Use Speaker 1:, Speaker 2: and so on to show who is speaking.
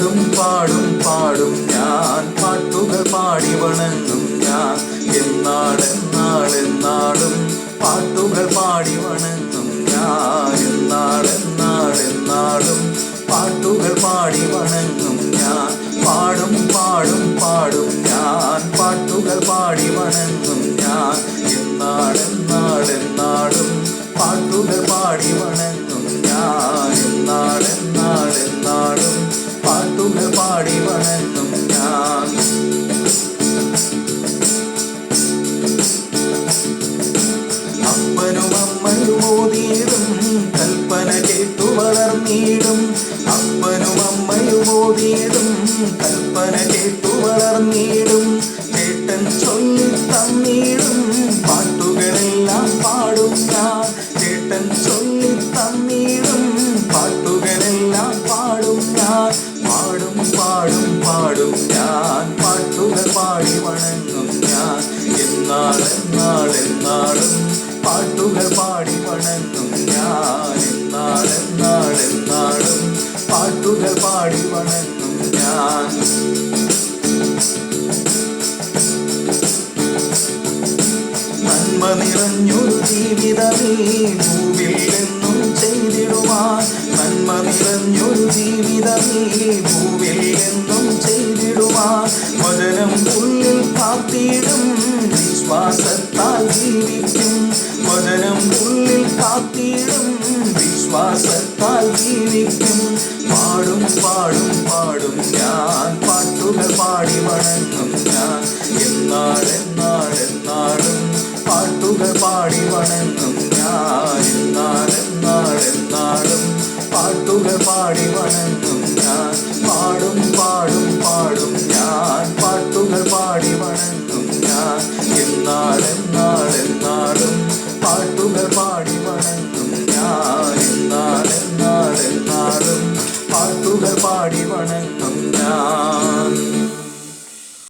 Speaker 1: പാടും പാടും പാടും ഞാൻ. പാട്ടുകൾ പാടി വണങ്ങും ഞാൻ. എന്നാളെന്നാളെന്നാളും പാട്ടുകൾ പാടി വണങ്ങും ഞാൻ. എന്നാളെന്നാളെന്നാളും പാട്ടുകൾ പാടി വണങ്ങും ഞാൻ. പാടും പാടും പാടും ഞാൻ. പാട്ടുകൾ പാടി വണങ്ങും ഞാൻ. എന്നാളെന്നാളെന്നാളും പാട്ടുകൾ പാടി വണങ്ങും ഞാൻ. എന്നാളെന്നാളെന്നാളും പാട്ടുകൾ പാടി ഞാൻ. അപ്പനും അമ്മയും ഓതിയിടും കൽപ്പന കേട്ടു വളർന്നിടും. അപ്പനും അമ്മയും ഓതിയിടും കൽപ്പന കേട്ടു വളർന്നിടും. എന്നാളെന്നാളെന്നാളും പാട്ടുകൾ പാടി വണങ്ങും ഞാൻ നാളെന്നാളെന്നാളും പാട്ടുകൾ പാടി വണങ്ങും ഞാൻ. നന്മ നിറഞ്ഞൊരു ജീവിതമേ ഭൂവിൽ എന്നും ചെയ്തിടുവാൻ. നന്മ നിറഞ്ഞൊരു ജീവിതമേ ഭൂവിൽ എന്നും ചെയ്തിടുവാൻ. വചനം ഉള്ളിൽ കാത്തിടും ജീവിക്കും വചനം ഉള്ളിൽ കാത്തിടും വിശ്വാസത്താൽ ജീവിക്കും പാടും പാടും പാടും ഞാൻ പാട്ടുകൾ പാടി വണങ്ങും ഞാൻ എന്നാളെന്നാളെന്നാളും പാട്ടുകൾ പാടി വണങ്ങും ഞാൻ എന്നാളെന്നാളെന്നാളും പാട്ടുകൾ പാടി വണങ്ങും എന്നാളെന്നാളെന്നാളും പാട്ടുകൾ പാടി വണങ്ങും ഞാൻ. എന്നാളെന്നാളെന്നാളും പാട്ടുകൾ പാടി വണങ്ങും ഞാൻ.